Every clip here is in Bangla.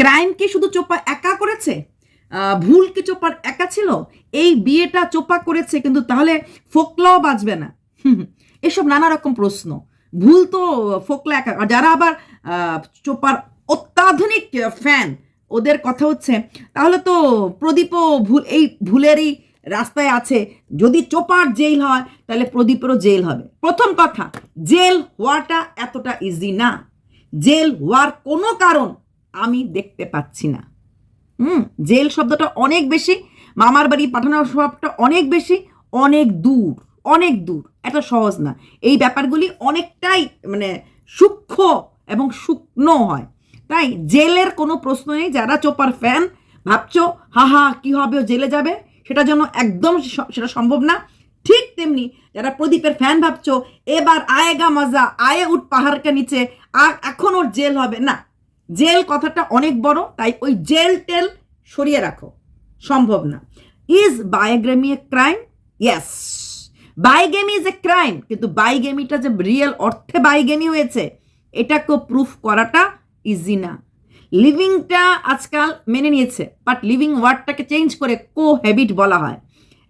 ক্রাইম কি শুধু চোপা একা করেছে? ভুল কি চোপার একা ছিল? এই বিয়েটা চোপা করেছে, কিন্তু তাহলে ফোকলাও বাঁচবে না। এসব নানা রকম প্রশ্ন। ভুল তো ফোকলা একা যারা আবার চোপার অত্যাধুনিক ফ্যান, ওদের কথা হচ্ছে, তাহলে তো প্রদীপও ভুল এই ভুলেরই রাস্তায় আছে। যদি চোপার জেল হয়, তাহলে প্রদীপেরও জেল হবে। প্রথম কথা, জেল হওয়াটা এতটা ইজি না। জেল হওয়ার কোনো কারণ আমি দেখতে পাচ্ছি না। হুম, জেল শব্দটা অনেক বেশি, মামার বাড়ি পাঠানোর স্বভাবটা অনেক বেশি, অনেক দূর অনেক দূর। এত সহজ না। এই ব্যাপারগুলি অনেকটাই মানে সূক্ষ্ম এবং শুকনো হয়। তাই জেলের কোনো প্রশ্ন নেই, যারা চোপার ফ্যান, ভাবছ হা হা কী হবে, ও জেলে যাবে? সেটা জন্য একদম সেটা সম্ভব না। ঠিক তেমনি যারা প্রদীপের ফ্যান, ভাবছ, এবার আয়েগা মজা, আয়ে উঠ পাহাড়কে নিচে আর এখন ওর জেল হবে। না। জেল কথাটা অনেক বড়, তাই ওই জেল টেল সরিয়ে রাখো। সম্ভব না। Is bigamy a crime yes bigamy is a crime কিন্তু বাইগেমিটা যে রিয়েল অর্থে বাইগেমি হয়েছে এটাকে প্রুফ করাটা ইজি না। লিভিংটা আজকাল মেনে নিয়েছে বাট লিভিং ওয়ার্ডটাকে চেঞ্জ করে কো হ্যাবিট বলা হয়।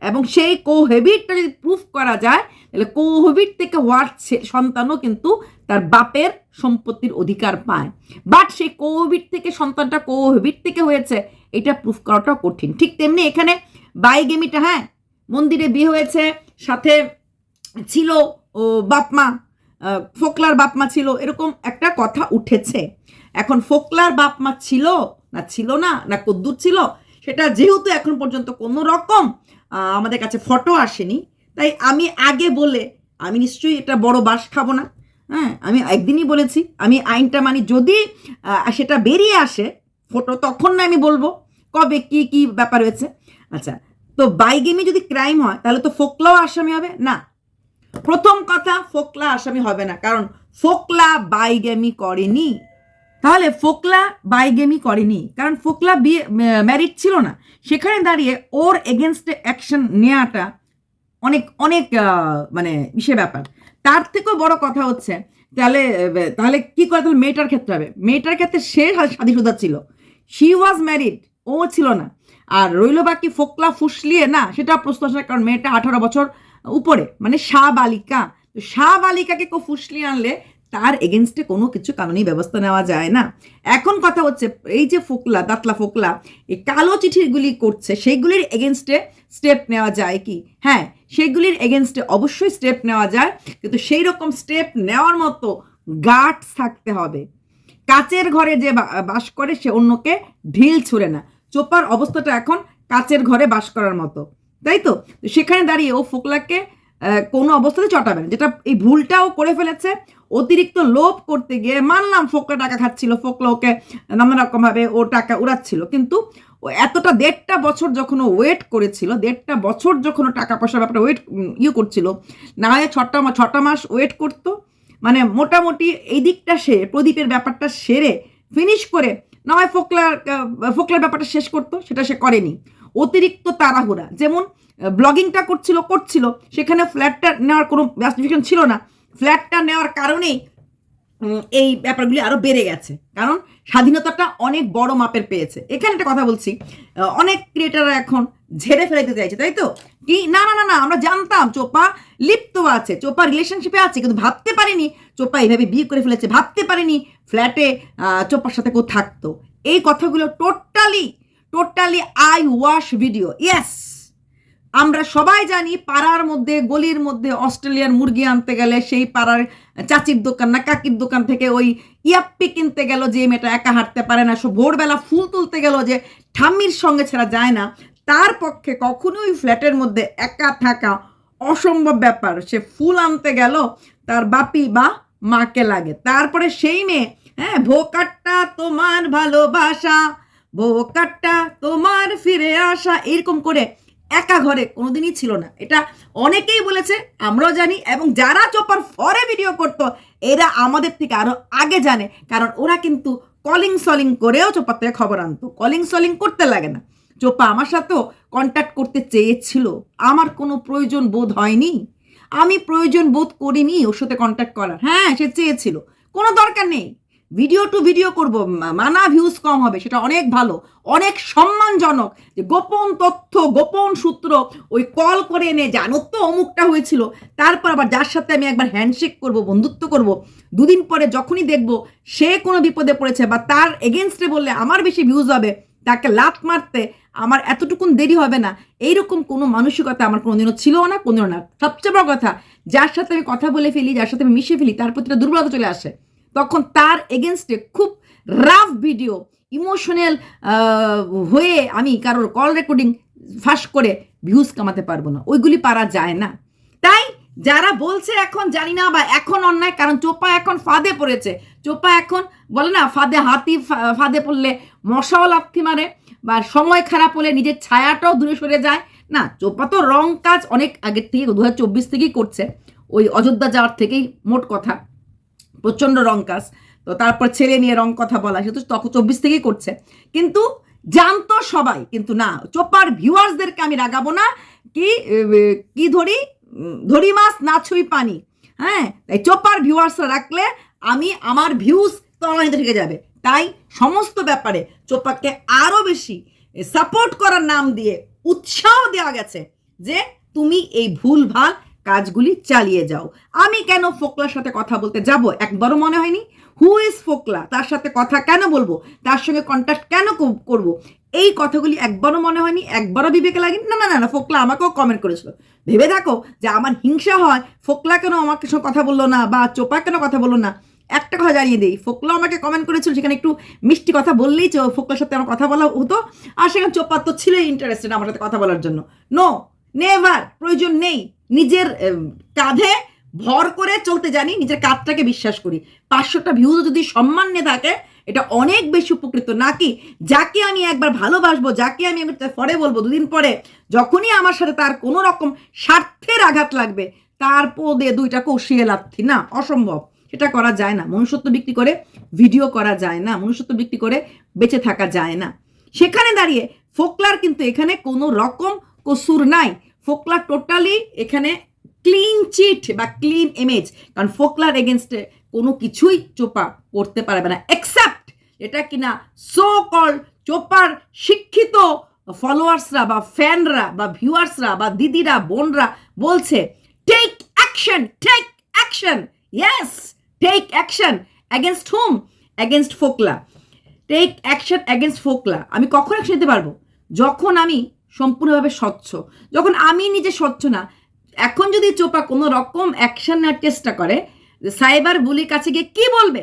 এবং সেই কো হ্যাবিটটা যদি প্রুফ করা যায়, তাহলে কো হ্যাবিট থেকে ওয়ার্ড সন্তানও কিন্তু তার বাপের সম্পত্তির অধিকার পায়। বাট সেই কোভিড থেকে, সন্তানটা কো হ্যাবিট থেকে হয়েছে, এটা প্রুফ করাটাও কঠিন। ঠিক তেমনি এখানে বাইগেমিটা হ্যাঁ মন্দিরে বিয়ে হয়েছে, সাথে ছিল, ও, বাপমা ফোকলার বাপমা ছিল, এরকম একটা কথা উঠেছে। এখন ফোকলার বাপমা ছিল না ছিল না না কদ্দুর ছিল, সেটা যেহেতু এখন পর্যন্ত কোনো রকম আমাদের কাছে ফটো আসেনি, তাই আমি আগে বলে, আমি নিশ্চয়ই এটা বড় বাস খাব না। হ্যাঁ আমি একদিনই বলেছি, আমি আইনটা মানি, যদি সেটা বেরিয়ে আসে, ফটো তখন না আমি বলব, কবে কি কি ব্যাপার হয়েছে। আচ্ছা তো বাইগেমি যদি ক্রাইম হয়, তাহলে তো ফোকলাও আসামি হবে? না। প্রথম কথা, ফোকলা আসামি হবে না, কারণ ফোকলা বাইগেমি করেনি। তাহলে ফোকলা বাইগেমি করেনি, কারণ ফোকলা বিয়ে ম্যারিড ছিল না। সেখানে দাঁড়িয়ে ওর এগেনস্টে অ্যাকশন নেওয়াটা অনেক অনেক মানে বিশেষ ব্যাপার। তার থেকেও বড় কথা হচ্ছে, তাহলে তাহলে কি করে, তাহলে মেয়েটার ক্ষেত্রে হবে? মেয়েটার ক্ষেত্রে সে স্বাধীনতা ছিল। শি ওয়াজ ম্যারিড ও ছিল না। আর রইল বাকি ফোকলা ফুসলিয়ে না, সেটা প্রশ্ন আসে কারণ মেয়েটা আঠারো বছর উপরে মানে সা বালিকা। শাহ বালিকাকে কেউ ফুসলিয়ে আনলে তার এগেনস্টে কোনো কিছু কানুনি ব্যবস্থা নেওয়া যায় না। এখন কথা হচ্ছে, এই যে ফোকলা, দাতলা ফোকলা, এই কালো চিঠিগুলি করছে, সেইগুলির এগেনস্টে স্টেপ নেওয়া যায় কি? হ্যাঁ সেগুলির এগেনস্টে অবশ্যই স্টেপ নেওয়া যায়, কিন্তু সেই রকম স্টেপ নেওয়ার মতো গার্ডস থাকতে হবে। কাচের ঘরে যে বাস করে, সে অন্যকে ঢিল ছুড়ে না। চোপার অবস্থাটা এখন কাচের ঘরে বাস করার মতো। তাই তো সেখানে দাঁড়িয়ে ও ফোকলাকে কোনো অবস্থাতে চটাবে না। যেটা এই ভুলটাও করে ফেলেছে। অতিরিক্ত লোভ করতে গিয়ে মানলাম ফোকলা টাকা খাচ্ছিল ফোকলা ওকে নানা রকমভাবে ও টাকা উড়াচ্ছিল। কিন্তু ও এতটা দেড়টা বছর যখন ও ওয়েট করেছিল, দেড়টা বছর যখন ও টাকা পয়সার ব্যাপারে ওয়েট ইয়ে করছিল, না হয় ছটা ছটা মাস ওয়েট করতো। মানে মোটামুটি এই দিকটা সে, প্রদীপের ব্যাপারটা সেরে ফিনিশ করে, না হয় ফোকলার ফোকলার ব্যাপারটা শেষ করতো, সেটা সে করেনি। অতিরিক্ত তাড়াহুড়া। যেমন ব্লগিংটা করছিল করছিল, সেখানে ফ্ল্যাটটা নেওয়ার কোনো জাস্টিফিকেশন ছিল না। ফ্ল্যাটটা নেওয়ার কারণেই এই ব্যাপারগুলি আরও বেড়ে গেছে। কারণ, স্বাধীনতাটা অনেক বড় মাপের পেয়েছে। এখানে একটা কথা বলছি অনেক ক্রিয়েটাররা এখন ঝেড়ে ফেলে দিতে চাইছে, তাই তো? কি? না না না না, আমরা জানতাম, চোপা লিপ্ত আছে, চোপা রিলেশনশিপে আছে, কিন্তু ভাবতে পারিনি চোপা এইভাবে বিয়ে করে ফেলেছে, ভাবতে পারিনি ফ্ল্যাটে চোপার সাথে কেউ থাকতো। এই কথাগুলো totally totally eye wash video yes আমরা সবাই জানি পাড়ার মধ্যে, গলির মধ্যে অস্ট্রেলিয়ার মুরগি আনতে গেলে সেই পাড়ার চাচির দোকান না কাকির দোকান থেকে ওই ইয়াপ্পি কিনতে গেল যে মেয়েটা একা হাঁটতে পারে না। ভোরবেলা ফুল তুলতে গেল যে ঠাম্মির সঙ্গে ছাড়া যায় না। তার পক্ষে কখনোই ফ্ল্যাটের মধ্যে একা থাকা অসম্ভব ব্যাপার। সে ফুল আনতে গেল, তার বাপি বা মাকে লাগে। তারপরে সেই মেয়ে হ্যাঁ ভোকাটটা তোমার ভালোবাসা। ভোকাটটা তোমার ফিরে আসা, এরকম করে একা ঘরে কোনোদিনই ছিল না। এটা অনেকেই বলেছে, আমরাও জানি এবং যারা চোপার ফরে ভিডিও করতো, এরা আমাদের থেকে আরও আগে জানে। কারণ ওরা কিন্তু কলিং সলিং করেও চোপার থেকে খবর আনতো। কলিং সলিং করতে লাগে না। চোপা আমার সাথেও কন্ট্যাক্ট করতে চেয়েছিল। আমার কোনো প্রয়োজন বোধ হয়নি। আমি প্রয়োজন বোধ করিনি ওর সাথে কন্ট্যাক্ট করার। হ্যাঁ সে চেয়েছিল। কোনো দরকার নেই। ভিডিও টু ভিডিও করব মানা ভিউজ কম হবে, সেটা অনেক ভালো। অনেক সম্মানজনক যে গোপন তথ্য, গোপন সূত্র ওই কল করে এনে জানো তো অমুকটা হয়েছিল। তারপর আবার যার সাথে আমি একবার হ্যান্ডশেক করব, বন্ধুত্ব করব, দুদিন পরে যখনই দেখব সে কোনো বিপদে পড়েছে বা তার এগেনস্টে বললে আমার বেশি ভিউজ হবে, তাকে লাত মারতে আমার এতটুকুন দেরি হবে না। এইরকম কোনো মানসিকতা আমার কোনোদিনও ছিল না, কোনোদিনও না। সবচেয়ে বড় কথা, যার সাথে আমি কথা বলে ফেলি, যার সাথে আমি মিশে ফেলি, তার প্রতি দুর্বলতা চলে আসে। তখন তার এগেনস্টে খুব রাফ ভিডিও ইমোশনাল হয়ে আমি কারোর কল রেকর্ডিং ফাঁস করে ভিউজ কামাতে পারব না। ওইগুলি পারা যায় না। তাই যারা বলছে এখন, জানি না, বা এখন অন্যায়, কারণ চোপা এখন ফাঁদে পড়েছে। চোপা এখন, বলে না, ফাঁদে হাতি ফাঁদে পড়লে মশাও লাথি মারে, বা সময় খারাপ হলে নিজের ছায়াটাও দূরে সরে যায়। না, চোপা তো রং কাজ অনেক আগের থেকে দু হাজার চব্বিশ থেকেই করছে। ওই অযোধ্যা যাওয়ার থেকেই মোট কথা। প্রচণ্ড রং কাজ। তো তারপর ছেলে নিয়ে রং কথা বলা, সে তো তখন চব্বিশ থেকেই করছে। কিন্তু জানতো সবাই, কিন্তু না, চোপার ভিউয়ার্সদেরকে আমি রাগাবো না, কি কি ধরি ধরি মাছ না ছুঁই পানি। হ্যাঁ তাই চোপার ভিউয়ার্সরা রাখলে আমি, আমার ভিউজ তলানিতে থেকে যাবে। তাই সমস্ত ব্যাপারে চোপাকে আরও বেশি সাপোর্ট করার নাম দিয়ে উৎসাহ দেওয়া গেছে যে, তুমি এই ভুল ভালো কাজগুলি চালিয়ে যাও। আমি কেন ফোকলার সাথে কথা বলতে যাব? একবারও মনে হয়নি? হু ইজ ফোকলা? তার সাথে কথা কেন বলব? তার সঙ্গে কন্ট্যাক্ট কেন কর- করব? এই কথাগুলি একবারও মনে হয়নি, একবারও বিবেকে লাগেনি। না না না না, ফোকলা আমাকেও কমেন্ট করেছিল। ভেবে দেখো যে আমার হিংসা হয়, ফোকলা কেন আমাকে সঙ্গে কথা বলল না বা চোপা কেন কথা বলল না? একটা কথা জানিয়ে দিই ফোকলা আমাকে কমেন্ট করেছিল, সেখানে একটু মিষ্টি কথা বললেই চো- ফোকলার সাথে আমার কথা বলা হতো। আর সেখানে চোপা তো ছিলই ইন্টারেস্টেড আমার সাথে কথা বলার জন্য। নো নেভার প্রয়োজন নেই। নিজের কাঁধে ভর করে চলতে জানি, নিজের কাজটাকে বিশ্বাস করি। পাঁচশোটা ভিউজ যদি সম্মান নিয়ে থাকে, এটা অনেক বেশি উপকৃত। নাকি যাকে আমি একবার ভালোবাসবো, যাকে আমি পরে বলব, দুদিন পরে যখনই আমার সাথে তার কোনো রকম স্বার্থের আঘাত লাগবে, তার পদে দুইটা কষিয়ে লাথি, না, অসম্ভব। সেটা করা যায় না। মনুষ্যত্ব বিক্রি করে ভিডিও করা যায় না। মনুষ্যত্ব বিক্রি করে বেঁচে থাকা যায় না। সেখানে দাঁড়িয়ে ফোকলার কিন্তু এখানে কোনো রকম কসুর নাই। ফোকলা টোটালি এখানে ক্লিন চিট বা ক্লিন ইমেজ কারণ ফোকলার এগেনস্টে কোনো কিছুই চোপা করতে পারবে না এক্সেপ্ট এটা কিনা সো কল চোপার শিক্ষিত ফলোয়ার্সরা বা ফ্যানরা বা ভিউয়ার্সরা বা দিদিরা, বোনরা বলছে take action take action yes take action against home against ফোকলা। টেক অ্যাকশন অ্যাগেনস্ট ফোকলা। আমি কখন অ্যাকশন নিতে পারব? যখন আমি সম্পূর্ণভাবে স্বচ্ছ। যখন আমি নিজে স্বচ্ছ না, এখন যদি চোপা কোনো রকম অ্যাকশন নেওয়ার চেষ্টা করে সাইবার বুলির কাছে গিয়ে কি বলবে?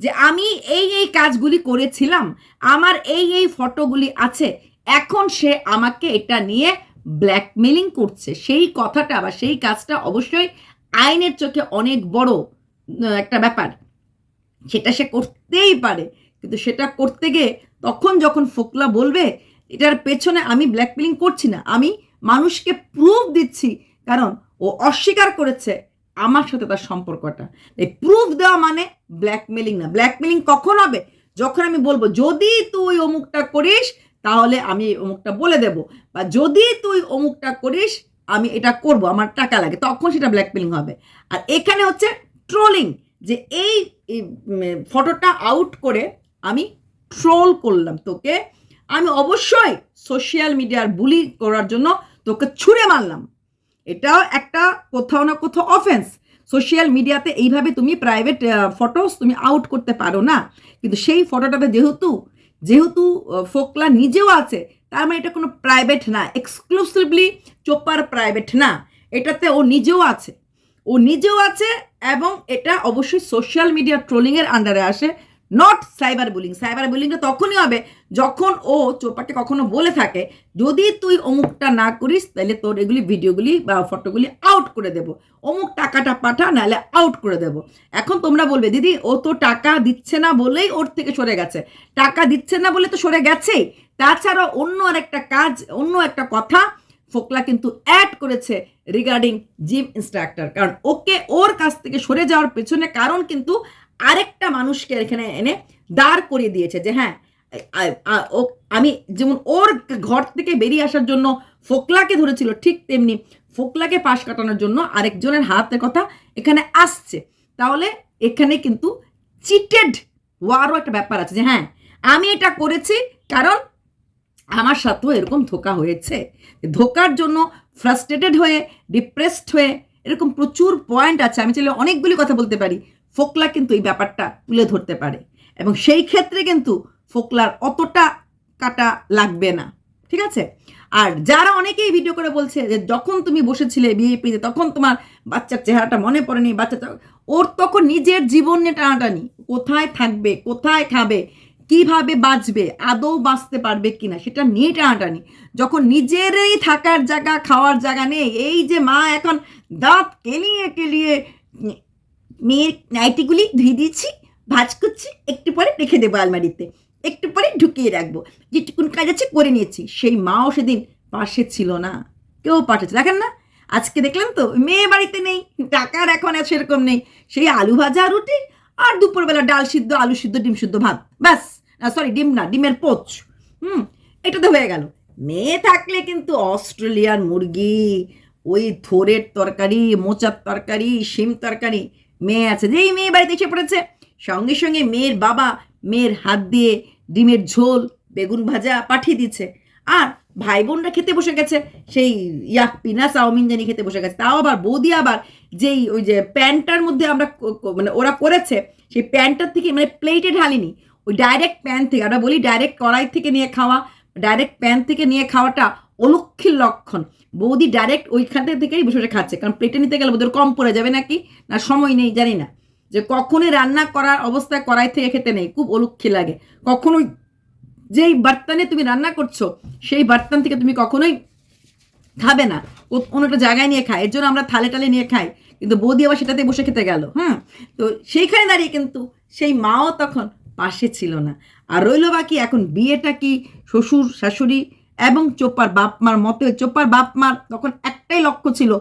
যে আমি এই এই কাজগুলি করেছিলাম, আমার এই এই ফটোগুলি আছে, এখন সে আমাকে এটা নিয়ে ব্ল্যাকমেলিং করছে। সেই কথাটা বা সেই কাজটা অবশ্যই আইনের চোখে অনেক বড় একটা ব্যাপার। সেটা সে করতেই পারে। কিন্তু সেটা করতে গিয়ে তখন যখন ফোকলা বলবে এটার পেছনে আমি ব্ল্যাকমেলিং করছি না, আমি মানুষকে প্রুফ দিচ্ছি, কারণ ও অস্বীকার করেছে আমার সাথে তার সম্পর্কটা। এই প্রুফ দেওয়া মানে ব্ল্যাকমেলিং না। ব্ল্যাকমেলিং কখন হবে? যখন আমি বলব, যদি তুই অমুকটা করিস, তাহলে আমি অমুকটা বলে দেব। বা, যদি তুই অমুকটা করিস, আমি এটা করব, আমার টাকা লাগে। তখন সেটা ব্ল্যাকমেলিং হবে। আর এখানে হচ্ছে ট্রোলিং যে এই ফটোটা আউট করে আমি ট্রোল করলাম তোকে আমি অবশ্যই সোশ্যাল মিডিয়ার বুলি করার জন্য তোকে ছুঁড়ে মারলাম। এটাও একটা কোথাও না কোথাও অফেন্স সোশ্যাল মিডিয়াতে এইভাবে তুমি প্রাইভেট ফটোস তুমি আউট করতে পারো না। কিন্তু সেই ফটোটাতে যেহেতু যেহেতু ফোকলা নিজেও আছে, তার মানে এটা কোনো প্রাইভেট না এক্সক্লুসিভলি চোপার প্রাইভেট না। এটাতে ও নিজেও আছে। ও নিজেও আছে এবং এটা অবশ্যই সোশ্যাল মিডিয়া ট্রোলিংয়ের আন্ডারে আসে। নট সাইবার বুলিং সাইবার বুলিংটা তখনই হবে যখন ও চোপাকে কখনো বলে থাকে, যদি তুই অমুকটা না করিস, তাহলে তোর এগুলি ভিডিওগুলি বা ফটোগুলি আউট করে দেব। অমুক টাকাটা পাঠা, নাহলে আউট করে দেব। এখন তোমরা বলবে, দিদি, ও তো টাকা দিচ্ছে না বলেই ওর থেকে সরে গেছে। টাকা দিচ্ছে না বলে তো সরে গেছেই। তাছাড়া অন্য আরেকটা কাজ, অন্য একটা কথা ফোকলা কিন্তু অ্যাড করেছে রিগার্ডিং জিম ইনস্ট্রাক্টর কারণ ওকে ওর কাছ থেকে সরে যাওয়ার পেছনে কারণ কিন্তু আরেকটা মানুষকে এখানে এনে দাঁড় করিয়ে দিয়েছে যে হ্যাঁ আমি যেমন ওর ঘর থেকে বেরিয়ে আসার জন্য ফোকলাকে ধরেছিল, ঠিক তেমনি ফোকলাকে পাশ কাটানোর জন্য আরেকজনের হাতের কথা এখানে আসছে। তাহলে এখানে কিন্তু চিটেড হওয়ারও একটা ব্যাপার আছে যে হ্যাঁ আমি এটা করেছি কারণ আমার সাথেও এরকম ধোকা হয়েছে। ধোকার জন্য ফ্রাস্ট্রেটেড হয়ে ডিপ্রেসড হয়ে এরকম প্রচুর পয়েন্ট আছে। আমি চাইলে অনেকগুলি কথা বলতে পারি। ফোকলা কিন্তু এই ব্যাপারটা তুলে ধরতে পারে। এবং সেই ক্ষেত্রে কিন্তু ফোকলার অতটা কাটা লাগবে না। ঠিক আছে? আর যারা অনেকেই ভিডিও করে বলছে যে, যখন তুমি বসেছিলে বিএপিতে তখন তোমার বাচ্চার চেহারাটা মনে পড়েনি, বাচ্চাটা ওর তখন নিজের জীবন নিয়ে টানাটানি। কোথায় থাকবে, কোথায় খাবে, কীভাবে বাঁচবে, আদৌ বাঁচতে পারবে কিনা, সেটা নিয়ে টানাটানি। যখন নিজেরই থাকার জায়গা, খাওয়ার জায়গা নেই, এই যে মা এখন দাঁত কেলিয়ে কেলিয়ে মেয়ের নাইটিগুলি ধুয়ে দিয়েছি, ভাজ করছি, একটু পরে রেখে দেবো আলমারিতে। একটু পরে ঢুকিয়ে রাখব। যেটুকুন কাজ আছে করে নিয়েছি। সেই মাও সেদিন পাশে ছিল না। কেউ পাঠাচ্ছে। দেখেন না, আজকে দেখলাম তো, মেয়ে বাড়িতে নেই, টাকার এখন আর সেরকম নেই। সেই আলু ভাজা, রুটি আর দুপুরবেলা ডাল সিদ্ধ, আলু সিদ্ধ, ডিম সিদ্ধ ভাত। ব্যাস। সরি ডিম না, ডিমের পোচ। হুম, এটা তো হয়ে গেল। মেয়ে থাকলে কিন্তু অস্ট্রেলিয়ার মুরগি, ওই থোরের তরকারি, মোচার তরকারি, শিম তরকারি মেয়ে আছে। যেই মেয়ে বাড়িতে এসে পড়েছে। সঙ্গে সঙ্গে মেয়ের বাবা মেয়ের হাত দিয়ে ডিমের ঝোল, বেগুন ভাজা পাঠিয়ে দিচ্ছে আর ভাই বোনরা খেতে বসে গেছে। সেই ইয়া, পিনা চাউমিন জানি খেতে বসে গেছে। তাও আবার বৌদি আবার যেই ওই যে প্যান্টটার মধ্যে আমরা মানে ওরা করেছে, সেই প্যান্টটার থেকে মানে প্লেটে ঢালিনি। ওই ডাইরেক্ট প্যান থেকে, আমরা বলি ডাইরেক্ট কড়াই থেকে নিয়ে খাওয়া ডাইরেক্ট প্যান থেকে নিয়ে খাওয়াটা অলক্ষীর লক্ষণ। বৌদি ডাইরেক্ট ওইখান থেকেই বসে খাচ্ছে। কারণ প্লেটে নিতে গেলে ওদের কম পড়ে যাবে নাকি? না সময় নেই, জানি না। যে কখনোই রান্না করার অবস্থায় কড়াই থেকে খেতে নেই, খুব অলক্ষী লাগে। কখনোই যেই বার্তানে তুমি রান্না করছ, সেই বার্তান থেকে তুমি কখনোই খাবে না। কোনো একটা জায়গায় নিয়ে খায়, এর জন্য আমরা থালে টালে নিয়ে খাই। কিন্তু বৌদি আবার সেটাতে বসে খেতে গেল হ্যাঁ? তো সেইখানে দাঁড়িয়ে কিন্তু সেই মাও তখন পাশে ছিল না। আর রইল বাকি এখন বিয়েটা কি? শ্বশুর, শাশুড়ি এবং চোপার বাপ মার মতে চোপার বাপ মার তখন একটাই লক্ষ্য ছিল,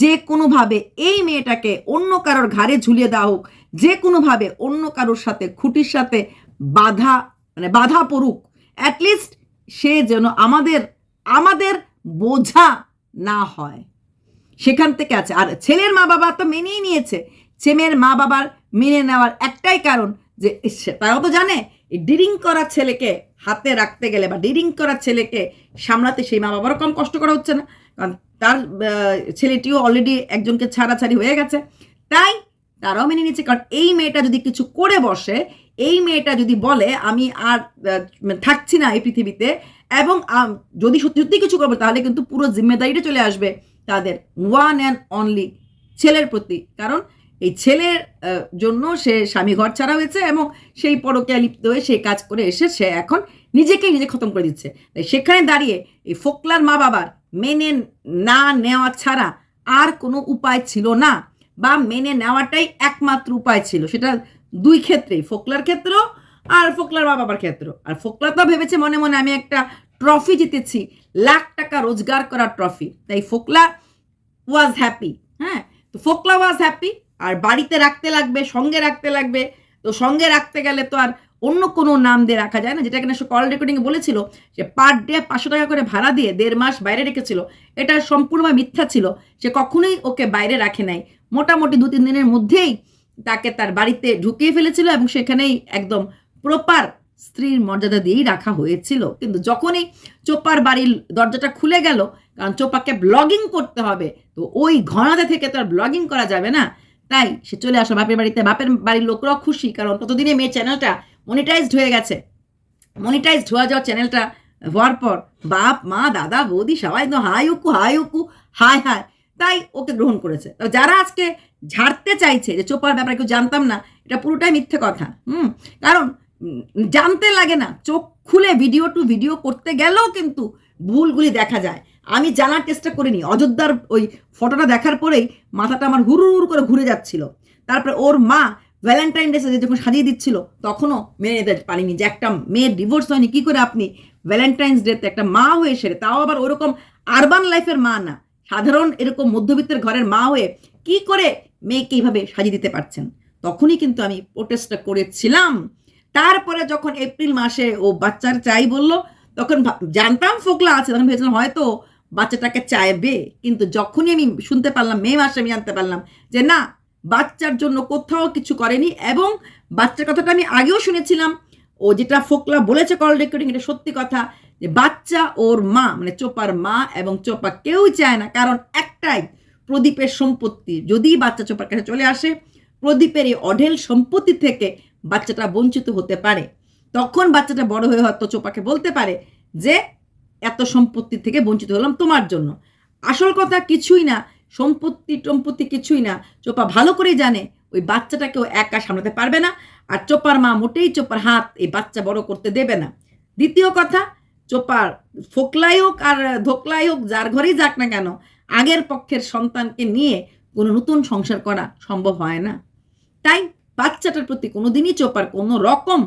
যে কোনোভাবে এই মেয়েটাকে অন্য কারোর ঘাড়ে ঝুলিয়ে দেওয়া হোক, যে কোনোভাবে অন্য কারোর সাথে খুঁটির সাথে বাধা মানে বাধা পড়ুক অ্যাটলিস্ট সে যেন আমাদের আমাদের বোঝা না হয়। সেখান থেকে আছে। আর ছেলের মা বাবা তো মেনেই নিয়েছে। ছেলের মা বাবার মেনে নেওয়ার একটাই কারণ যে তারাও তো জানে ডিরিং করা ছেলেকে হাতে রাখতে গেলে বা ডিডিং করা ছেলেকে সামলাতে সেই মা বাবারও কম কষ্ট করা হচ্ছে না। কারণ তার ছেলেটিও অলরেডি একজনকে ছাড়াছাড়ি হয়ে গেছে। তাই তারাও মেনে নিচ্ছে কারণ এই মেয়েটা যদি কিছু করে বসে, এই মেয়েটা যদি বলে, আমি আর থাকছি না এই পৃথিবীতে এবং যদি সত্যি সত্যি কিছু করবে, তাহলে কিন্তু পুরো জিম্মেদারিটা চলে আসবে তাদের ওয়ান অ্যান্ড অনলি ছেলের প্রতি। কারণ এই ছেলের জন্য সে স্বামী ঘর ছাড়া হয়েছে এবং সেই পরকীয়া লিপ্ত হয়ে সেই কাজ করে এসে সে এখন নিজেকেই নিজে খতম করে দিচ্ছে। তাই সেখানে দাঁড়িয়ে এই ফোকলার মা বাবার মেনে না নেওয়া ছাড়া আর কোনো উপায় ছিল না বা মেনে নেওয়াটাই একমাত্র উপায় ছিল। সেটা দুই ক্ষেত্রেই, ফোকলার ক্ষেত্র আর ফোকলার মা বাবার ক্ষেত্র আর ফোকলা তো ভেবেছে মনে মনে, আমি একটা ট্রফি জিতেছি, লাখ টাকা রোজগার করার ট্রফি। তাই ফোকলা ওয়াজ হ্যাপি হ্যাঁ? তো ফোকলা ওয়াজ হ্যাপি আর বাড়িতে রাখতে লাগবে, সঙ্গে রাখতে লাগবে, তো সঙ্গে রাখতে গেলে তো আর অন্য কোনো নাম দিয়ে রাখা যায় না, যেটা কিনা সে কল রেকর্ডিংয়ে বলেছিল যে পার ডে পাঁচশো টাকা করে ভাড়া দিয়ে দেড় মাস বাইরে রেখেছিল। এটা সম্পূর্ণভাবে মিথ্যা ছিল। সে কখনোই ওকে বাইরে রাখে নাই। মোটামুটি দু তিন দিনের মধ্যেই তাকে তার বাড়িতে ঢুকিয়ে ফেলেছিল এবং সেখানেই একদম প্রপার স্ত্রীর মর্যাদা দিয়েই রাখা হয়েছিল। কিন্তু যখনই চোপার বাড়ির দরজাটা খুলে গেল, কারণ চোপাকে ব্লগিং করতে হবে, তো ওই ঘনাতে থেকে তো আর ব্লগিং করা যাবে না। তাই সে চলে আসলো বাপের বাড়িতে। বাপের বাড়ির লোকরাও খুশি, কারণ ততদিনে মেয়ে চ্যানেলটা মনিটাইজড হয়ে গেছে। মনিটাইজড হওয়া যাওয়া চ্যানেলটা হওয়ার পর বাপ, মা, দাদা, বৌদি সবাই তো হাই উকু হাই উকু হাই হাই তাই ওকে গ্রহণ করেছে। তো যারা আজকে ঝাড়তে চাইছে যে চোপার ব্যাপারে কেউ জানতাম না, এটা পুরোটাই মিথ্যে কথা। হুম, কারণ জানতে লাগে না, চোখ খুলে ভিডিও টু ভিডিও করতে গেলেও কিন্তু ভুলগুলি দেখা যায়। আমি জানার চেষ্টা করিনি। অযোধ্যার ওই ফটোটা দেখার পরেই মাথাটা আমার হুড় করে ঘুরে যাচ্ছিল। তারপরে ওর মা ভ্যালেন্টাইন ডে যখন সাজিয়ে দিচ্ছিল, তখনও মেনে নিতে পারিনি যে একটা মেয়ের ডিভোর্স হয়নি। কী করে আপনি ভ্যালেন্টাইন্স ডেতে একটা মা হয়ে সেরে, তাও আবার ওরকম আরবান লাইফের মা না। সাধারণ এরকম মধ্যবিত্তের ঘরের মা হয়ে কি করে মেয়েকে এইভাবে সাজিয়ে দিতে পারছেন? তখনই কিন্তু আমি প্রোটেস্টটা করেছিলাম। তারপরে যখন এপ্রিল মাসে ও বাচ্চার চাই বলল, তখন জানতাম ফোকলা আছে, তখন ভেবেছিলাম হয়তো বাচ্চাটাকে চাইবে কিন্তু যখনই আমি শুনতে পারলাম, মে মাসে আমি জানতে পারলাম যে না, বাচ্চার জন্য কোথাও কিছু করেনি এবং বাচ্চার কথাটা আমি আগেও শুনেছিলাম। ও যেটা ফোকলা বলেছে কল রেকর্ডিং এটা সত্যি কথা যে বাচ্চা ওর মা মানে চোপার মা এবং চোপা কেউই চায় না। কারণ একটাই, প্রদীপের সম্পত্তি। যদি বাচ্চা চোপার কাছে চলে আসে প্রদীপের এই অঢেল সম্পত্তি থেকে বাচ্চাটা বঞ্চিত হতে পারে। তখন বাচ্চাটা বড় হয়ে হয়তো চোপাকে বলতে পারে যে এত সম্পত্তি থেকে বঞ্চিত হলাম তোমার জন্য। আসল কথা কিছুই না, সম্পত্তি টম্পত্তি কিছুই না। চোপা ভালো করেই জানে, ওই বাচ্চাটাকেও একা সামলাতে পারবে না আর চোপার মা মোটেই চোপার হাত এই বাচ্চা বড় করতে দেবে না। দ্বিতীয় কথা, চোপার ফোকলাই হোক আর ধোকলাই হোক, যার ঘরেই যাক না কেন, আগের পক্ষের সন্তানকে নিয়ে কোনো নতুন সংসার করা সম্ভব হয় না। তাই বাচ্চাটার প্রতি কোনোদিনই চোপার কোনো রকম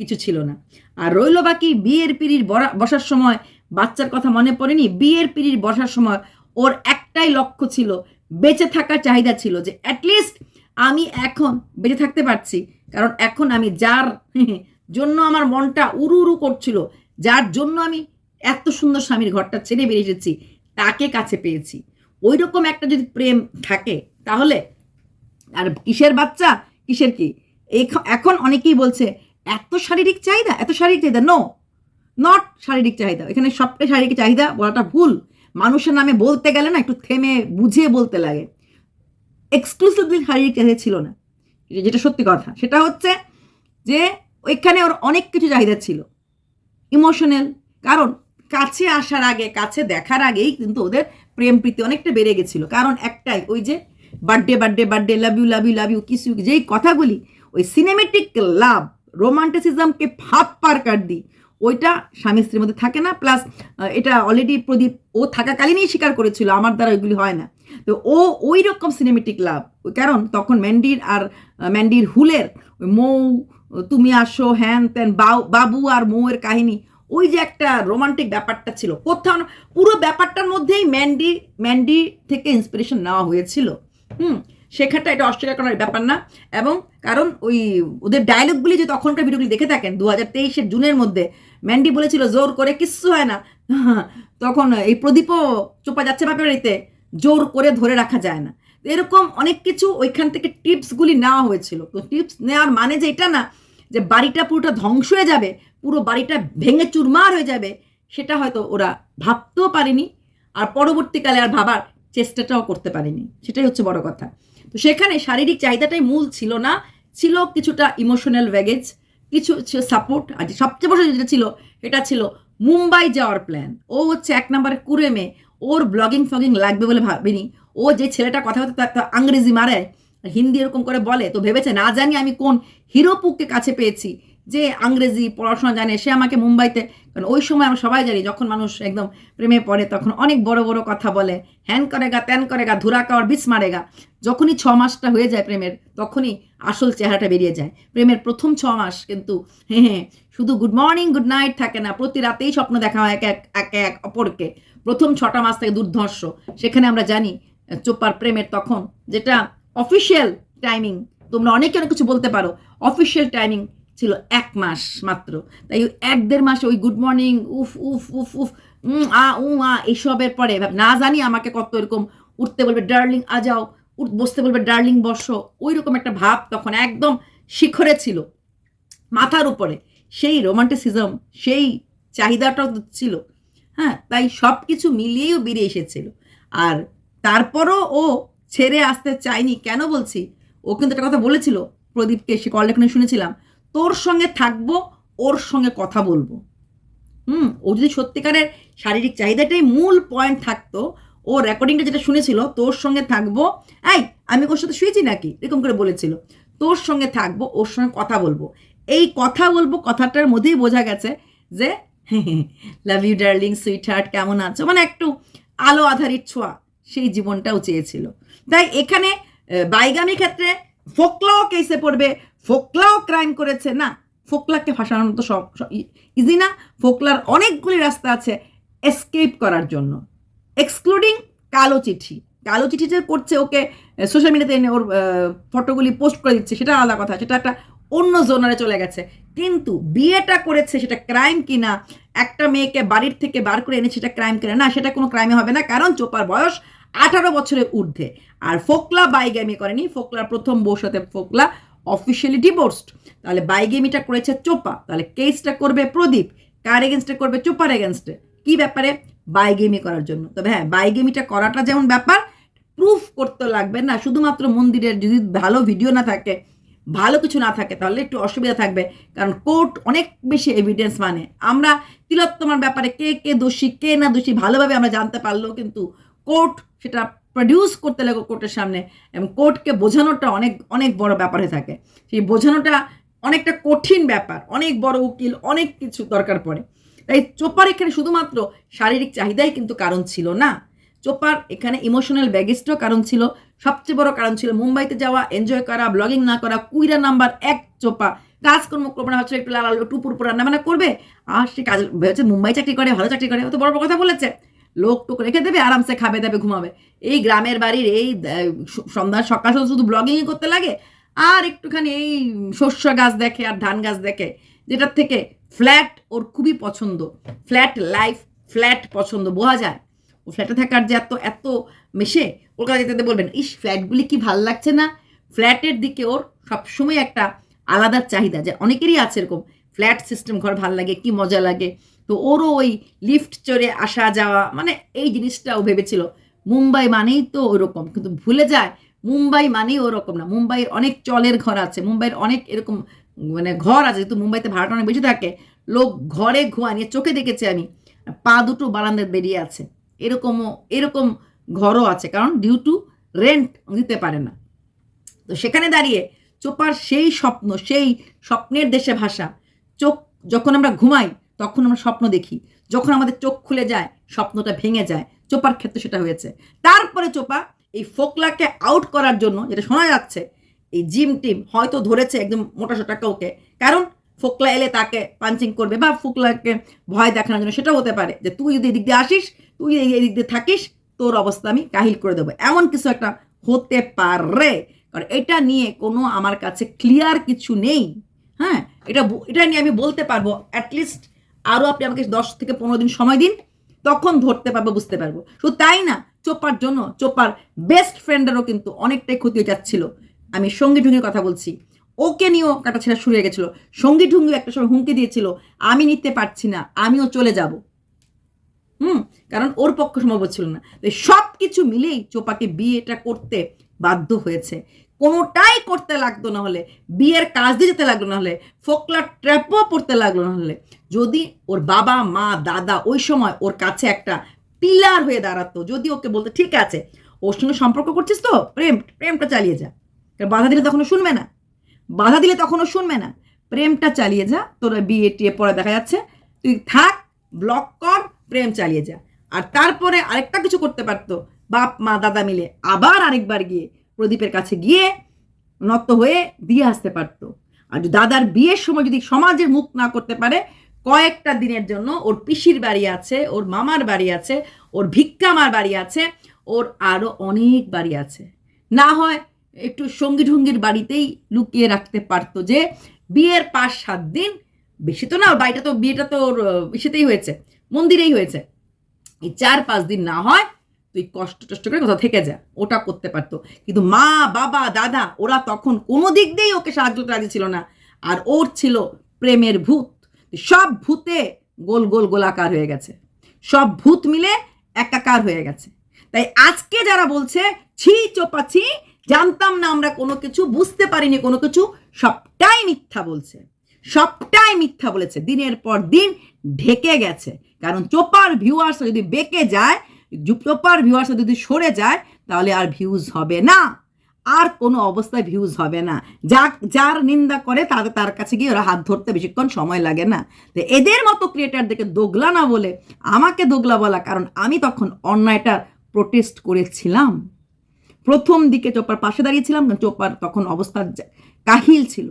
কিছু ছিল না। আর রইল বাকি বিয়ের পিড়ির বসার সময় বাচ্চার কথা মনে পড়েনি? বিয়ের পিড়ির বসার সময় ওর একটাই লক্ষ্য ছিল, বেঁচে থাকার চাহিদা ছিল যে অ্যাটলিস্ট আমি এখন বেঁচে থাকতে পারছি। কারণ এখন আমি যার জন্য আমার মনটা উরু উরু করছিল, যার জন্য আমি এত সুন্দর স্বামীর ঘরটা ছেড়ে বেরিয়ে এসেছি, তাকে কাছে পেয়েছি। ওই রকম একটা যদি প্রেম থাকে, তাহলে আর কিসের বাচ্চা? কিসের কি? এখ- এখন অনেকেই বলছে, এত শারীরিক চাহিদা? এত শারীরিক চাহিদা? নো নট শারীরিক চাহিদা। এখানে সবটাই শারীরিক চাহিদা বলাটা ভুল। মানুষের নামে বলতে গেলে না একটু থেমে বুঝিয়ে বলতে লাগে। এক্সক্লুসিভলি শারীরিক চাহিদা ছিল না। যেটা সত্যি কথা। সেটা হচ্ছে যে, ওইখানে ওর অনেক কিছু চাহিদা ছিল। ইমোশনাল কারণ কাছে আসার আগে, কাছে দেখার আগেই কিন্তু ওদের প্রেম প্রীতি অনেকটা বেড়ে গেছিল। কারণ একটাই, ওই যে birthday birthday birthday love you love you love you কিছু যেই কথাগুলি, ওই সিনেমেটিক লাভ রোমান্টিসিজমকে ফাঁপ পার কাট দিই ওইটা স্বামী স্ত্রীর মধ্যে থাকে না প্লাস এটা অলরেডি প্রদীপ ও থাকাকালীনই স্বীকার করেছিল, আমার দ্বারা ওইগুলি হয় না। তো ও ওই রকম সিনেমেটিক লাভ কারণ তখন ম্যান্ডির আর ম্যান্ডির হুলের মৌ, তুমি আসো, হ্যান ত্যান বাবু আর মৌয়ের কাহিনী, ওই যে একটা রোমান্টিক ব্যাপারটা ছিল। কোথাও পুরো ব্যাপারটার মধ্যেই ম্যান্ডি ম্যান্ডি থেকে ইন্সপিরেশন নেওয়া হয়েছিল। হুম সেখানটা এটা অস্বীকার করার ব্যাপার না। এবং কারণ ওই ওদের ডায়লগগুলি যে তখনকার ভিডিওগুলি দেখে থাকেন দু হাজার তেইশের জুনের মধ্যে ম্যান্ডি বলেছিল, জোর করে কিচ্ছু হয় না। তখন এই প্রদীপও চোপা যাচ্ছে বাপের জোর করে ধরে রাখা যায় না। এরকম অনেক কিছু ওইখান থেকে টিপসগুলি নেওয়া হয়েছিল। তো টিপস নেওয়ার মানে যে এটা না, যে বাড়িটা পুরোটা ধ্বংস হয়ে যাবে, পুরো বাড়িটা ভেঙে চুরমার হয়ে যাবে, সেটা হয়তো ওরা ভাবতেও পারেনি, আর পরবর্তীকালে আর ভাবার চেষ্টাটাও করতে পারেনি। সেটাই হচ্ছে বড় কথা। সেখানে শারীরিক চাহিদাটাই মূল ছিল না, ছিল কিছুটা ইমোশনাল ব্যাগেজ কিছু সাপোর্ট আর সবচেয়ে বড় যেটা ছিল এটা ছিল মুম্বাই যাওয়ার প্ল্যান ও হচ্ছে এক নম্বরে কুড়ে মেয়ে, ওর ব্লগিং ফ্লগিং লাগবে বলে ভাবিনি। ও যে ছেলেটা কথা বলতে তার আংরেজি মারে হিন্দি এরকম করে বলে, তো ভেবেছে না জানি আমি কোন হিরোপুককে কাছে পেয়েছি, যে আংরেজি পড়াশোনা জানে, সে আমাকে মুম্বাইতে কারণ ওই সময় আমরা সবাই জানি যখন মানুষ একদম প্রেমে পড়ে, তখন অনেক বড় বড় কথা বলে, হ্যান করেগা, ত্যান করেগা, ধুরা কাওয়ার, বিষ মারেগা। যখনই ছ মাসটা হয়ে যায় প্রেমের, তখনই আসল চেহারাটা বেরিয়ে যায়। প্রেমের প্রথম ছ মাস কিন্তু হ্যাঁ হ্যাঁ শুধু গুড মর্নিং গুড নাইট থাকে না, প্রতি রাতেই স্বপ্ন দেখা হয় এক এক এক এক অপরকে। প্রথম ছটা মাস থেকে দুর্ধর্ষ। সেখানে আমরা জানি, চোপার প্রেমের তখন যেটা অফিসিয়াল টাইমিং তোমরা অনেকে অনেক কিছু বলতে পারো অফিসিয়াল টাইমিং ছিল এক মাস মাত্র। তাই এক দেড় মাসে ওই গুড মর্নিং উফ উফ উফ উফ আ উ আ, এইসবের পরে না জানি আমাকে কত এরকম উঠতে বলবে ডার্লিং আ যাও। বসতে বলবে ডার্লিং বসো। ওই রকম একটা ভাব তখন একদম শিখরে ছিল। মাথার উপরে সেই রোমান্টিসিজম সেই চাহিদাটাও ছিল। হ্যাঁ তাই সব কিছু মিলিয়েও বেরিয়ে এসেছিল। আর তারপরও ও ছেড়ে আসতে চায়নি। কেন বলছি? ও কিন্তু একটা কথা বলেছিল প্রদীপকে, সে কল শুনেছিলাম। তোর সঙ্গে থাকব, ওর সঙ্গে কথা বলব। হুম, ও যদি সত্যিকারের শারীরিক চাহিদাটাই মূল পয়েন্ট থাকতো, ও রেকর্ডিংটা যেটা শুনেছিল, তোর সঙ্গে থাকব, এই, আমি ওর সাথে শুয়েছি নাকি? এরকম করে বলেছিল। তোর সঙ্গে থাকব, ওর সঙ্গে কথা বলব। এই কথা বলব, কথাটার মধ্যেই বোঝা গেছে যে love you darling sweetheart কেমন আছো? মানে একটু আলো আধারিত ছোঁয়া সেই জীবনটাও চেয়েছিল। তাই এখানে বাইগামি ক্ষেত্রে ফোকলাও কেসে পড়বে ফোকলাও ক্রাইম করেছে, না, ফোকলাকে ফাঁসানোর তো সব ইজি না, ফোকলার অনেকগুলি রাস্তা আছে এসকেপ করার জন্য। এক্সক্লুডিং কালো চিঠি। কালো চিঠি যে করছে ওকে সোশ্যাল মিডিয়াতে এনে ওর ফটোগুলি পোস্ট করে দিচ্ছে, সেটা আলাদা কথা, সেটা একটা অন্য জোনারে চলে গেছে। কিন্তু বিয়েটা করেছে সেটা ক্রাইম কিনা, একটা মেয়েকে বাড়ির থেকে বার করে এনে সেটা ক্রাইম কিনা, না, সেটা কোনো ক্রাইমে হবে না, কারণ চোপার বয়স আঠারো বছরের ঊর্ধ্বে। আর ফোকলা বাইগেমি করেনি, ফোকলার প্রথম বউর সাথে ফোকলা অফিসিয়ালি ডিভোর্সড তাহলে বাইগেমিটা করেছে চোপা। তাহলে কেসটা করবে প্রদীপ। কার এগেনস্টে করবে? চোপার এগেনস্টে কি ব্যাপারে? বাইগেমি করার জন্য। তবে হ্যাঁ বাইগেমিটা করাটা যেমন ব্যাপার প্রুফ করতে লাগবে না। শুধুমাত্র মন্দিরের যদি ভালো ভিডিও না থাকে, ভালো কিছু না থাকে, তাহলে একটু অসুবিধা থাকবে। কারণ কোর্ট অনেক বেশি এভিডেন্স মানে। আমরা তিলোত্তমার ব্যাপারে কে কে দোষী, কে না দোষী ভালোভাবে আমরা জানতে পারলেও কিন্তু কোর্ট সেটা প্রডিউস করতে লাগে কোর্টের সামনে এবং কোর্টকে বোঝানোটা অনেক অনেক বড় ব্যাপার হয়ে থাকে। সেই বোঝানোটা অনেকটা কঠিন ব্যাপার, অনেক বড় উকিল, অনেক কিছু দরকার পড়ে। তাই চোপার এখানে শুধুমাত্র শারীরিক চাহিদাই কিন্তু কারণ ছিল না। চোপার এখানে ইমোশনাল ব্যাগেজটাও কারণ ছিল। সবচেয়ে বড় কারণ ছিল মুম্বাইতে যাওয়া এনজয় করা ব্লগিং না করা, কুইরা নাম্বার এক চোপা। কাজকর্ম করবে না হচ্ছে একটু লাল টুপুর উপর রান্না করবে। আর সে কাজ, হচ্ছে মুম্বাই চাকরি করে, ভালো চাকরি করে অত বড় বড় কথা বলেছে। লোক টুক রেখে দেবে, আরামসে খাবে দাবে, ঘুমাবে। এই গ্রামের বাড়ির এই সন্ধ্যা সকাল শুধু ব্লগিংই করতে লাগে, আর একটুখানি এই শস্য গাছ দেখে আর ধান গাছ দেখে, যেটার থেকে ফ্ল্যাট ওর খুবই পছন্দ। ফ্ল্যাট লাইফ ফ্ল্যাট পছন্দ, বোঝা যায়। ও ফ্ল্যাটে থাকার যে এত এত মেশে ওর যেতে যেতে বলবেন, ইস ফ্ল্যাটগুলি কি ভালো লাগছে না? ফ্ল্যাটের দিকে ওর সবসময় একটা আলাদা চাহিদা, যে অনেকেরই আছে এরকম ফ্ল্যাট সিস্টেম ঘর ভালো লাগে, কি মজা লাগে। তো ওরও ওই লিফট চড়ে আসা যাওয়া মানে এই জিনিসটা ও ভেবেছিল। মুম্বাই মানেই তো ওরকম, কিন্তু ভুলে যায়, মুম্বাই মানেই ওরকম না। মুম্বাইয়ের অনেক চলের ঘর আছে, মুম্বাইয়ের অনেক এরকম মানে ঘর আছে, যেহেতু মুম্বাইতে ভাড়াটা অনেক বেশি থাকে, লোক ঘরে ঘুয়া নিয়ে চোখে দেখেছি আমি, পা দুটো বারান্দায় বেরিয়ে আছে। এরকমও, এরকম ঘরও আছে, কারণ ডিউ টু রেন্ট দিতে পারে না। তো সেখানে দাঁড়িয়ে চোপার সেই স্বপ্ন, সেই স্বপ্নের দেশে ভাষা চোখ যখন আমরা ঘুমাই তখন আমরা স্বপ্ন দেখি। যখন আমাদের চোখ খুলে যায়, স্বপ্নটা ভেঙে যায়, চোপার ক্ষেত্রে সেটা হয়েছে। তারপরে চোপা এই ফোকলাকে আউট করার জন্য যেটা শোনা যাচ্ছে, এই জিম টিম হয়তো ধরেছে একদম মোটা সোটা কাউকে। কারণ ফোকলা এলে তাকে পাঞ্চিং করবে বা ফোকলাকে ভয় দেখানোর জন্য সেটাও হতে পারে যে তুই যদি এদিক দিয়ে আসিস, তুই যদি এদিক দিয়ে থাকিস, তোর অবস্থা আমি কাহিল করে দেবো। এমন কিছু একটা হতে পারে। কারণ এটা নিয়ে কোনো আমার কাছে ক্লিয়ার কিছু নেই। হ্যাঁ এটা এটা নিয়ে আমি বলতে পারব অ্যাটলিস্ট আরও আপনি আমাকে দশ থেকে পনেরো দিন সময় দিন, তখন ধরতে পারব, বুঝতে পারব। শুধু তাই না, চোপার জন্য, চোপার বেস্ট ফ্রেন্ডেরও কিন্তু অনেকটাই ক্ষতি হয়ে যাচ্ছিল। আমি সঙ্গী ঢুঙ্গির কথা বলছি। ওকে নিয়েও কাটা ছেঁড়া শুরু হয়ে গেছিল। সঙ্গী ঢুঙ্গি একটা সময় হুমকি দিয়েছিল, আমি নিতে পারছি না, আমিও চলে যাব। হুম, কারণ ওর পক্ষ সম্ভব ছিল না। সব কিছু মিলেই চোপাকে বিয়েটা করতে বাধ্য হয়েছে। কোনোটাই করতে লাগতো না হলে, বিয়ের কাজ দিয়ে যেতে লাগল না হলে, ফোকলা ট্র্যাপও পড়তে লাগল না হলে, যদি ওর বাবা, মা, দাদা ওই সময় ওর কাছে একটা পিলার হয়ে দাঁড়াতো, যদি ওকে বলতো, ঠিক আছে, ওর সঙ্গে সম্পর্ক করছিস তো, প্রেম, প্রেমটা চালিয়ে যা। বাধা দিলে তখনও শুনবে না? বাধা দিলে তখনও শুনবে না। প্রেমটা চালিয়ে যা, তোর বিয়ে টিয়ে পরে দেখা যাচ্ছে, তুই থাক, ব্লক কর, প্রেম চালিয়ে যা। আর তারপরে আরেকটা কিছু করতে পারতো, বাপ, মা, দাদা মিলে আবার আরেকবার গিয়ে প্রদীপের কাছে গিয়ে নত হয়ে দিয়ে আসতে পারতো। আর দাদার বিয়ের সময় যদি সমাজের মুখ না করতে পারে, কয়েকটা দিনের জন্য ওর পিসির বাড়ি আছে, ওর মামার বাড়ি আছে, ওর ভিক্ষামার বাড়ি আছে, ওর আরও অনেক বাড়ি আছে। না হয় একটু সঙ্গী ঢঙ্গির বাড়িতেই লুকিয়ে রাখতে পারতো যে, বিয়ের পাঁচ সাত দিন, বেশি তো না, বাড়িটা তো, বিয়েটা তো ওর ইসেতেই হয়েছে, মন্দিরেই হয়েছে। এই চার পাঁচ দিন না হয় তুই কষ্ট টষ্ট করে কোথাও থেকে যা, ওটা করতে পারতো। কিন্তু মা, বাবা, দাদা, ওরা তখন কোনো দিক দিয়েই ওকে সাহায্য রাজি ছিল না। আর ওর ছিল প্রেমের ভূত। সব ভূতে গোল গোল, গোলাকার হয়ে গেছে। সব ভূত মিলে একাকার হয়ে গেছে। তাই আজকে যারা বলছে, ছি, চোপা, ছি, জানতাম না আমরা কোনো কিছু, বুঝতে পারিনি কোনো কিছু, সবটাই মিথ্যা বলছে। সবটাই মিথ্যা বলেছে। দিনের পর দিন ঢেকে গেছে। কারণ চোপার ভিউয়ার্স যদি বেঁকে যায় চোপার ভিউয়ার্স যদি সরে যায়, তাহলে আর ভিউজ হবে না। আর কোনো অবস্থায় ভিউজ হবে না। যা, যার নিন্দা করে তাদের তার কাছে গিয়ে ওরা হাত ধরতে বেশিক্ষণ সময় লাগে না। তো এদের মতো ক্রিয়েটারদেরকে দোগলা না বলে আমাকে দোগলা বলা, কারণ আমি তখন অন্যায়টার প্রোটেস্ট করেছিলাম। প্রথম দিকে চোপার পাশে দাঁড়িয়েছিলাম চোপার তখন অবস্থা কাহিল ছিল।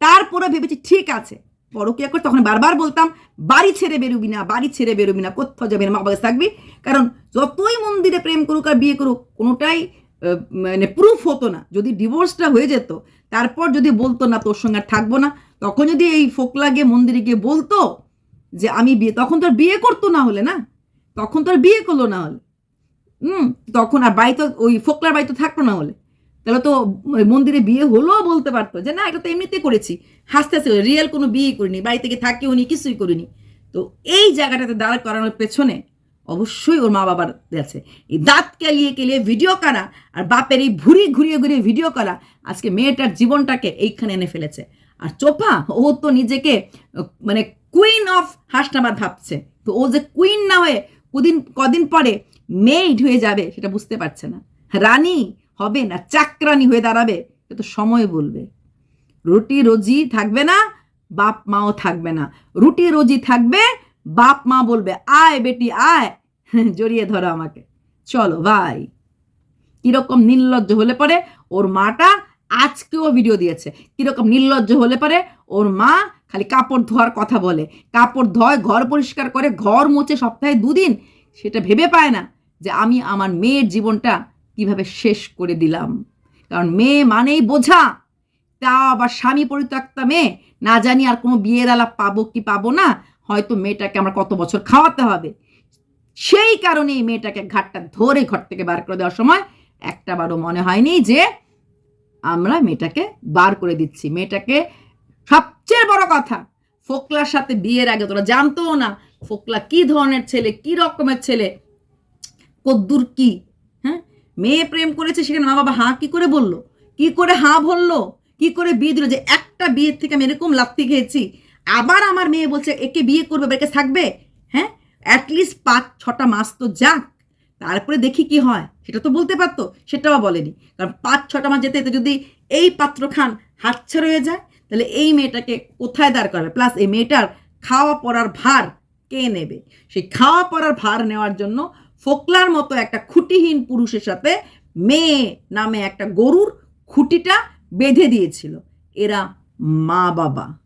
তারপরে ভেবেছি, ঠিক আছে পরকিয়া করে, তখন বারবার বলতাম, বাড়ি ছেড়ে বেরোবি না, বাড়ি ছেড়ে বেরোবি না, কোথাও যাবি না, মা বাবা থাকবি। কারণ যতই মন্দিরে প্রেম করুক আর বিয়ে করুক, কোনোটাই মানে প্রুফ হতো না। যদি ডিভোর্সটা হয়ে যেত, তারপর যদি বলতো না তোর সঙ্গে আর থাকব না, তখন যদি এই ফোকলা গিয়ে মন্দিরে গিয়ে বলতো যে আমি বিয়ে, তখন তো আর বিয়ে করতো না হলে না? তখন তো আর বিয়ে করল না হলে। হুম, তখন আর বাড়ি তো ওই ফোকলার বাড়ি তো থাকতো না হলে। তাহলে তো মন্দিরে বিয়ে হলো বলতে পারতো যে, না, এটা তো এমনিতে করেছি। হাসতে হাসতে রিয়েল কোনো বিয়ে করিনি, বাড়ি থেকে থাকিও নি, কিছুই করিনি। তো এই জায়গাটাতে দাঁড় করানোর পেছনে অবশ্যই ওর মা বাবার আছে। এই দাঁত কেলিয়ে কেলিয়ে ভিডিও করা আর বাপের এই ভুড়ি ঘুরিয়ে ঘুরিয়ে ভিডিও করা আজকে মেয়েটার জীবনটাকে এইখানে এনে ফেলেছে। আর চোপা, ও তো নিজেকে মানে কুইন অফ হাসনাবাদ ভাবছে। তো ও যে কুইন না হয়ে কদিন কদিন পরে মেইড হয়ে যাবে সেটা বুঝতে পারছে না। রানী হবে না চাকরানি হয়ে দাঁড়াবে সে তো সময় বলবে। রুটি রোজি থাকবে না, বাপ মাও থাকবে না। রুটি রোজি থাকবে, বাপ মা বলবে, আয় বেটি, আয়। জড়িয়ে ধরো আমাকে। চলো ভাই কীরকম নির্লজ্জ হলে পরে ওর মাটা আজকেও ভিডিও দিয়েছে। কীরকম নির্লজ্জ হলে পরে ওর মা খালি কাপড় ধোয়ার কথা বলে। কাপড় ধোয়, ঘর পরিষ্কার করে, ঘর মুছে সপ্তাহে দুদিন। সেটা ভেবে পায় না যে আমি আমার মেয়ের জীবনটা কীভাবে শেষ করে দিলাম? কারণ মেয়ে মানেই বোঝা। তা আবার স্বামী পরিত্যক্তা মেয়ে, না জানি আর কোনো বিয়ের আলাপ পাবো কি পাবো না, হয়তো মেয়েটাকে আমার কত বছর খাওয়াতে হবে। সেই কারণেই মেয়েটাকে ঘাটটা ধরে ঘর থেকে বার করে দেওয়ার সময় একটা বারও মনে হয়নি যে আমরা মেয়েটাকে বার করে দিচ্ছি। মেয়েটাকে সবচেয়ে বড় কথা, ফোকলার সাথে বিয়ের আগে, তোরা জানতো না ফোকলা কি ধরনের ছেলে, কি রকমের ছেলে, কদ্দুর কি? মেয়ে প্রেম করেছে সেখানে মা বাবা হাঁ কি করে বলল? কি করে হাঁ বলল? কি করে বিয়ে দিল? যে একটা বিয়ের থেকে আমি এরকম লাত্তি খেয়েছি। আবার আমার মেয়ে বলছে, একে বিয়ে করবে বা একে থাকবে? হ্যাঁ? অ্যাটলিস্ট পাঁচ, ছটা মাস তো যাক। তারপরে দেখি কি হয়। সেটা তো বলতে পারতো, সেটাও বলেনি। কারণ পাঁচ, ছটা মাস যেতে যদি এই পাত্র খান হাতছাড়া হয়ে যায়, তাহলে এই মেয়েটাকে কোথায় দাঁড় করাবে? প্লাস এই মেয়েটার খাওয়া পড়ার ভার কে নেবে? সেই খাওয়া পড়ার ভার নেওয়ার জন্য ফোকলার মতো একটা খুঁটিহীন পুরুষের সাথে মেয়ে নামে একটা গরুর খুঁটিটা বেঁধে দিয়েছিল। এরা মা বাবা।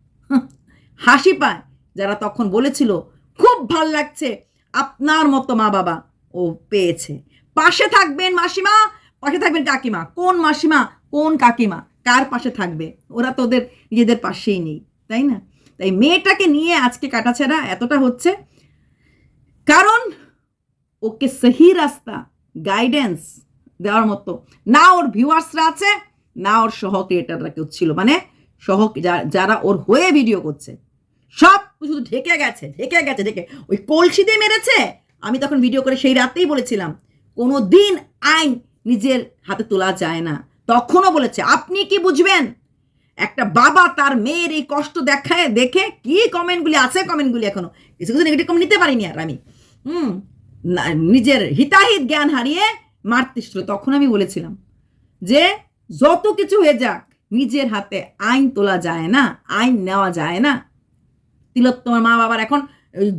হাসি পায়। যারা তখন বলেছিল, খুব ভালো লাগছে, আপনার মতো মা বাবা। ও পেয়েছে। পাশে থাকবেন মাসিমা? পাশে থাকবেন কাকিমা। কোন মাসিমা? কোন কাকিমা? কার পাশে থাকবে? ওরা তো ওদের নিজেদের পাশেই নেই। তাই না? তাই মেয়েটাকে নিয়ে আজকে কাটাছেড়া এতটা হচ্ছে। কারণ ওকে সহি রাস্তা গাইডেন্স দেওয়ার মতো। না ওর ভিউয়ার্সরা আছে, না ওর সহ ক্রিয়েটাররা কেউ ছিল। মানে সহ যারা ওর হয়ে ভিডিও করছে, সব শুধু ঢেকে গেছে ঢেকে গেছে, ঢেকে। ওই কলসি দিয়ে মেরেছে? আমি তখন ভিডিও করে সেই রাতেই বলেছিলাম কোনো দিন আইন নিজের হাতে তোলা যায় না। তখনও বলেছে, আপনি কি বুঝবেন? একটা বাবা তার মেয়ের এই কষ্ট দেখায়, দেখে কি কমেন্টগুলি আছে কমেন্টগুলি এখনও? কিছু কিছু নেগেটিভ কমেন্ট নিতে পারিনি আর আমি। হুম নিজের হিতাহিত জ্ঞান হারিয়ে মারতিছিল তখন আমি বলেছিলাম যে যত কিছু হয়ে যাক, নিজের হাতে আইন তোলা যায় না, আইন নেওয়া যায় না। তিলোত্তমার মা বাবার এখন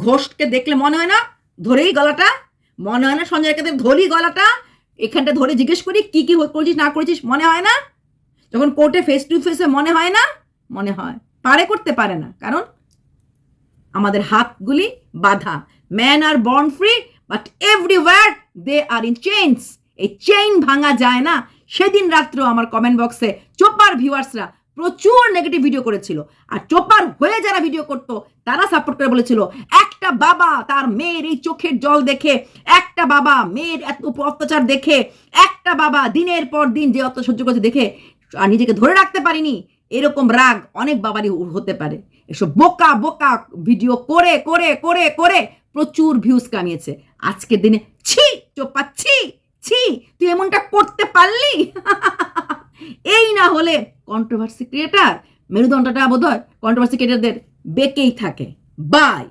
ঘোষকে দেখলে মনে হয় না? ধরেই গলাটা, মনে হয় না সঞ্জয় কাদের ধরি গলাটা? এখানটা ধরে জিজ্ঞেস করি, কি কি করেছিস, না করেছিস, মনে হয় না? যখন কোর্টে ফেস টু ফেসে মনে হয় না? মনে হয়। পারে করতে পারে না, কারণ আমাদের হাতগুলি বাধা। Man are born free but everywhere they are in chains এই চেইন ভাঙা যায় না। সেদিন রাত্রেও আমার কমেন্ট বক্সে চোপার ভিউয়ার্সরা প্রচুর নেগেটিভ ভিডিও করেছিল। আর চোপার হয়ে যারা ভিডিও করতো, তারা সাপোর্ট করে বলেছিল, একটা বাবা তার মেয়ের এই চোখের জল দেখে, একটা বাবা মেয়ের এত অত্যাচার দেখে, একটা বাবা দিনের পর দিন যে অত সহ্য করছে দেখে, আর নিজেকে ধরে রাখতে পারিনি। এরকম রাগ অনেক বাবারই হতে পারে। এসব বোকা বোকা ভিডিও করে করে করে করে প্রচুর ভিউজ কামিয়েছে। আজকের দিনে ছি, চোপা ছি ছি, তুই এমনটা করতে পারলি? এই না হলে কন্ট্রোভার্সি ক্রিয়েটার মেরুদণ্ডটা বোধ হয় কন্ট্রোভার্সি ক্রিয়েটারদের বেঁকেই থাকে। বাই